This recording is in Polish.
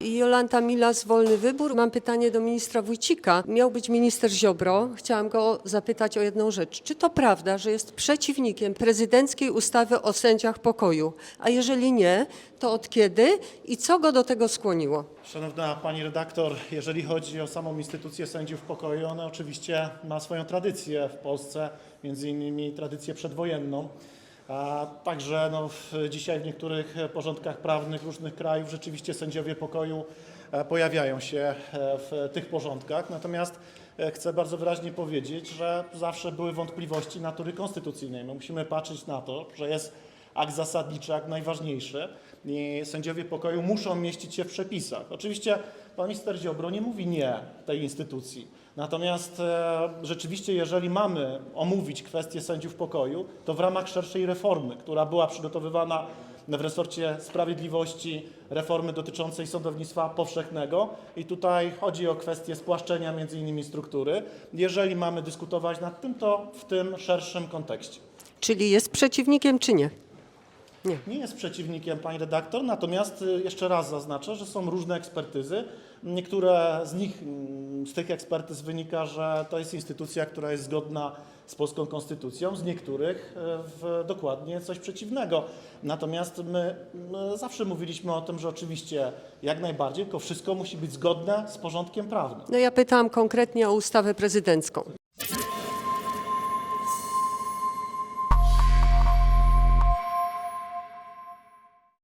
Jolanta Milas, Wolny Wybór. Mam pytanie do ministra Wójcika. Miał być minister Ziobro. Chciałam go zapytać o jedną rzecz. Czy to prawda, że jest przeciwnikiem prezydenckiej ustawy o sędziach pokoju? A jeżeli nie, to od kiedy i co go do tego skłoniło? Szanowna Pani redaktor, jeżeli chodzi o samą instytucję sędziów pokoju, ona oczywiście ma swoją tradycję w Polsce, między innymi tradycję przedwojenną. A także no, dzisiaj w niektórych porządkach prawnych różnych krajów rzeczywiście sędziowie pokoju e, pojawiają się e, w tych porządkach. Natomiast e, chcę bardzo wyraźnie powiedzieć, że zawsze były wątpliwości natury konstytucyjnej. My musimy patrzeć na to, że jest akt zasadniczy, akt najważniejszy i sędziowie pokoju muszą mieścić się w przepisach. Oczywiście pan minister Ziobro nie mówi nie tej instytucji. Natomiast e, rzeczywiście, jeżeli mamy omówić kwestię sędziów pokoju, to w ramach szerszej reformy, która była przygotowywana w resorcie sprawiedliwości, reformy dotyczącej sądownictwa powszechnego i tutaj chodzi o kwestię spłaszczenia między innymi struktury. Jeżeli mamy dyskutować nad tym, to w tym szerszym kontekście. Czyli jest przeciwnikiem, czy nie? Nie jest przeciwnikiem pani redaktor, natomiast y, jeszcze raz zaznaczę, że są różne ekspertyzy. Niektóre z nich, mm, z tych ekspertyz wynika, że to jest instytucja, która jest zgodna z polską konstytucją, z niektórych y, w dokładnie coś przeciwnego. Natomiast my, my zawsze mówiliśmy o tym, że oczywiście jak najbardziej, tylko wszystko musi być zgodne z porządkiem prawnym. No ja pytałam konkretnie o ustawę prezydencką.